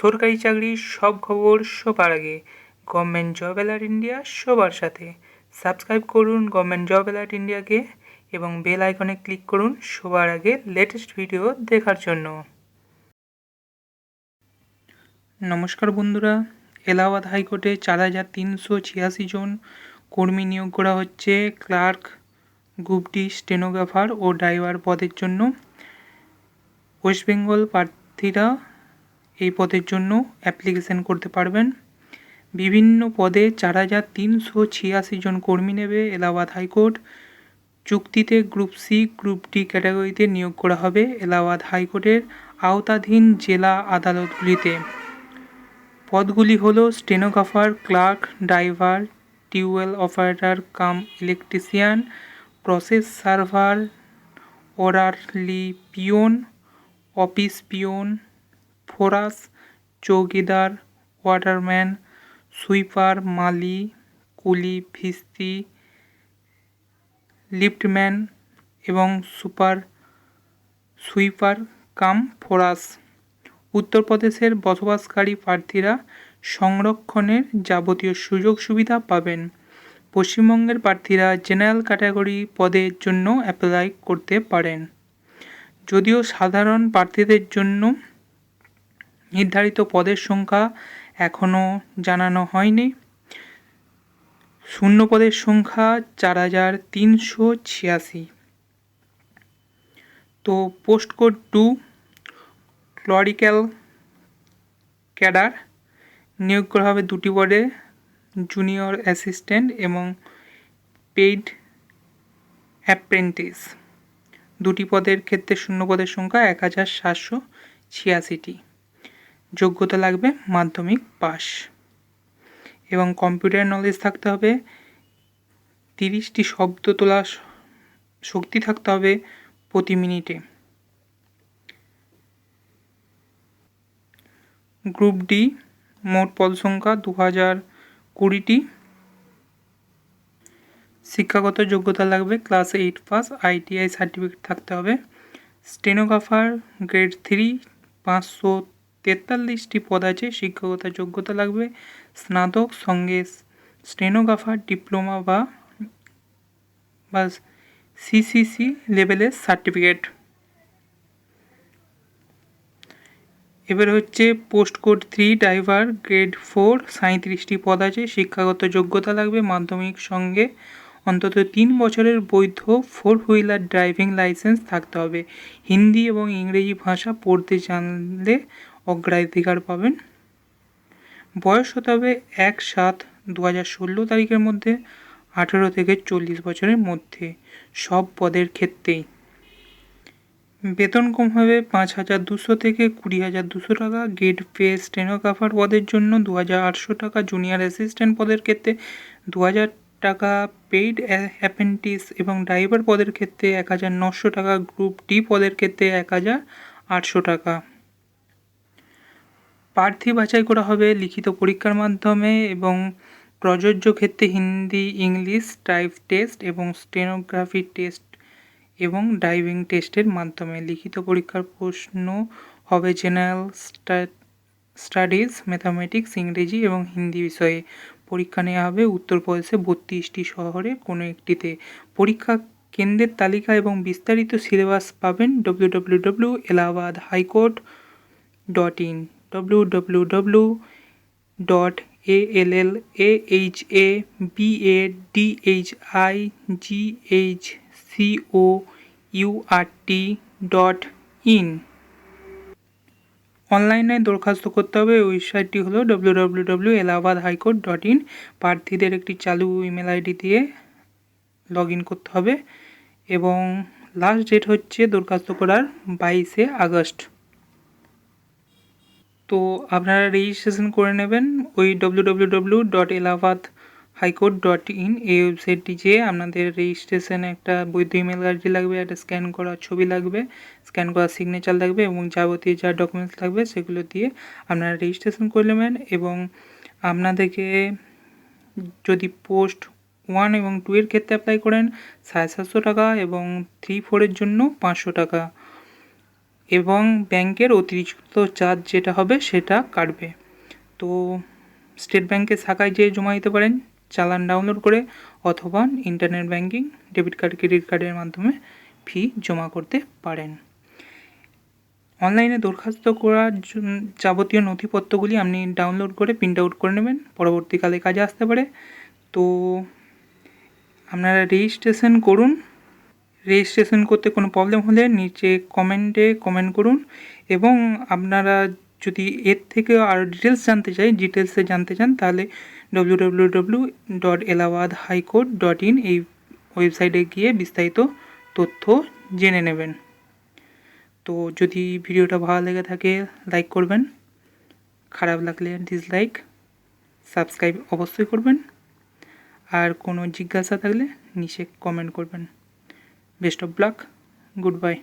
সরকারি চাকরির সব খবর সবার আগে। গভর্নমেন্ট জব অ্যালার্ট ইন্ডিয়া সবার সাথে। সাবস্ক্রাইব করুন গভর্নমেন্ট জব অ্যালার্ট ইন্ডিয়াকে এবং বেল আইকনে ক্লিক করুন সবার আগে লেটেস্ট ভিডিও দেখার জন্য। নমস্কার বন্ধুরা। এলাহাবাদ হাইকোর্টে চার হাজার তিনশো ছিয়াশি জন কর্মী নিয়োগ করা হচ্ছে ক্লার্ক গ্রুপ ডি স্টেনোগ্রাফার ও ড্রাইভার পদের জন্য। ওয়েস্ট বেঙ্গল প্রার্থীরা এই পদের জন্য অ্যাপ্লিকেশন করতে পারবেন। বিভিন্ন পদে চার হাজার তিনশো ছিয়াশি জন কর্মী নেবে এলাহাবাদ হাইকোর্ট। চুক্তিতে গ্রুপ সি গ্রুপ ডি ক্যাটাগরিতে নিয়োগ করা হবে এলাহাবাদ হাইকোর্টের আওতাধীন জেলা আদালতগুলিতে। পদগুলি হলো stenographer, clerk, driver, tubewell operator, cum electrician, process server orderly peon, office peon ফোরাস, চৌকিদার, ওয়াটারম্যান, সুইপার, মালি, কুলি, ফিস্তি, লিফটম্যান এবং সুপার, সুইপার কাম ফোরাস। উত্তরপ্রদেশের বসবাসকারী প্রার্থীরা সংরক্ষণের যাবতীয় সুযোগ সুবিধা পাবেন। পশ্চিমবঙ্গের প্রার্থীরা জেনারেল ক্যাটাগরি পদের জন্য অ্যাপ্লাই করতে পারেন। যদিও সাধারণ প্রার্থীদের জন্য নির্ধারিত পদের সংখ্যা এখনও জানানো হয়নি। শূন্য পদের সংখ্যা চার হাজার তিনশো ছিয়াশি। তো post code two clerical cadre নিয়োগ করা হবে দুটি পদে জুনিয়র অ্যাসিস্ট্যান্ট এবং পেইড অ্যাপ্রেন্টিস দুটি পদের ক্ষেত্রে শূন্য পদের সংখ্যা এক হাজার সাতশো ছিয়াশিটি। যোগ্যতা লাগবে মাধ্যমিক পাস এবং কম্পিউটার নলেজ থাকতে হবে, তিরিশটি শব্দ তোলা শক্তি থাকতে হবে প্রতি মিনিটে। গ্রুপ ডি মোট পদ সংখ্যা দু হাজার কুড়িটি। শিক্ষাগত যোগ্যতা লাগবে class eight pass ITI certificate থাকতে হবে। স্টেনোগ্রাফার গ্রেড থ্রি পাঁচশো তেতাল্লিশটি পদ আছে, শিক্ষকতা যোগ্যতা লাগবে। স্নাতক, সঙ্গে স্টেনোগ্রাফার, ডিপ্লোমা বা বা সিসিসি লেভেলের সার্টিফিকেট এবার হচ্ছে post code three driver grade four সাঁত্রিশটি পদ আছে, শিক্ষাগত যোগ্যতা লাগবে। মাধ্যমিক সঙ্গে অন্তত তিন বছরের বৈধ ফোর হুইলার ড্রাইভিং লাইসেন্স থাকতে হবে। হিন্দি এবং ইংরেজি ভাষা পড়তে জানলে অগ্রাধিকার পাবেন। বয়স হতে হবে এক সাত দু হাজার ষোলো তারিখের মধ্যে, আঠেরো থেকে চল্লিশ বছরের মধ্যে, সব পদের ক্ষেত্রেই। বেতন কম হবে পাঁচ হাজার দুশো থেকে কুড়ি হাজার দুশো টাকা। গেট পে স্টেনোগ্রাফার পদের জন্য দু হাজার আটশো টাকা। জুনিয়র অ্যাসিস্ট্যান্ট পদের ক্ষেত্রে দু হাজার টাকা। পেইড অ্যাপেন্টিস এবং ড্রাইভার পদের ক্ষেত্রে এক হাজার নশো টাকা। গ্রুপ ডি পদের ক্ষেত্রে এক হাজার আটশো টাকা। প্রার্থী বাছাই করা হবে লিখিত পরীক্ষার মাধ্যমে এবং প্রযোজ্য ক্ষেত্রে হিন্দি, ইংলিশ, টাইপ টেস্ট এবং স্টেনোগ্রাফি টেস্ট এবং ড্রাইভিং টেস্টের মাধ্যমে লিখিত পরীক্ষার প্রশ্ন হবে জেনারেল স্টাডিজ, ম্যাথামেটিক্স, ইংরেজি এবং হিন্দি বিষয়ে। পরীক্ষা নেওয়া হবে উত্তরপ্রদেশে বত্রিশটি শহরে কোনো একটিতে। পরীক্ষা কেন্দ্রের তালিকা এবং বিস্তারিত সিলেবাস পাবেন W W W Allahabad high court dot in. W W W dot A L L A H A B A D H I G H C O dot in অনলাইনে দরখাস্ত করতে হবে। ওয়েবসাইটটি হলো W W W Allahabad high court dot in প্রার্থীদের একটি চালু email ID দিয়ে লগ ইন করতে হবে এবং লাস্ট ডেট হচ্ছে দরখাস্ত করার বাইশে আগস্ট। তো আপনারা রেজিস্ট্রেশন করে নেবেন ওই W W W dot Allahabad high court dot in এই ওয়েবসাইটটি যেয়ে আপনাদের রেজিস্ট্রেশনে একটা বৈধ ইমেল আইডি লাগবে, একটা স্ক্যান করা ছবি লাগবে স্ক্যান করা সিগনেচার লাগবে এবং যাবতীয় যা ডকুমেন্টস লাগবে সেগুলো দিয়ে আপনারা রেজিস্ট্রেশন করে নেবেন এবং আপনাদেরকে যদি পোস্ট ওয়ান এবং টু এর ক্ষেত্রে অ্যাপ্লাই করেন, সাড়ে সাতশো টাকা এবং থ্রি ফোরের জন্য পাঁচশো টাকা। এবং ব্যাংকের অতিরিক্ত চার্জ যেটা হবে সেটা কাটবে। তো স্টেট ব্যাংকের শাখায় যেয়ে জমা দিতে পারেন, চালান ডাউনলোড করে অথবা internet banking debit card credit কার্ডের মাধ্যমে ফি জমা করতে পারেন। অনলাইনে দরখাস্ত করার যাবতীয় নথিপত্রগুলি আপনি ডাউনলোড করে প্রিন্ট আউট করে নেবেন, পরবর্তীকালে কাজে আসতে পারে। তো আপনারা রেজিস্ট্রেশন করুন রেজিস্ট্রেশন করতে কোনো প্রবলেম হলে নিচে কমেন্টে কমেন্ট করুন এবং আপনারা যদি এর থেকে আরও ডিটেলস জানতে চাই ডিটেলসে জানতে চান তাহলে W W W dot Allahabad high court dot in এই ওয়েবসাইটে গিয়ে বিস্তারিত তথ্য জেনে নেবেন। তো যদি ভিডিওটা ভালো লেগে থাকে লাইক করবেন। খারাপ লাগলে ডিসলাইক সাবস্ক্রাইব অবশ্যই করবেন। আর কোনো জিজ্ঞাসা থাকলে নিচে কমেন্ট করবেন। Best of luck. Goodbye.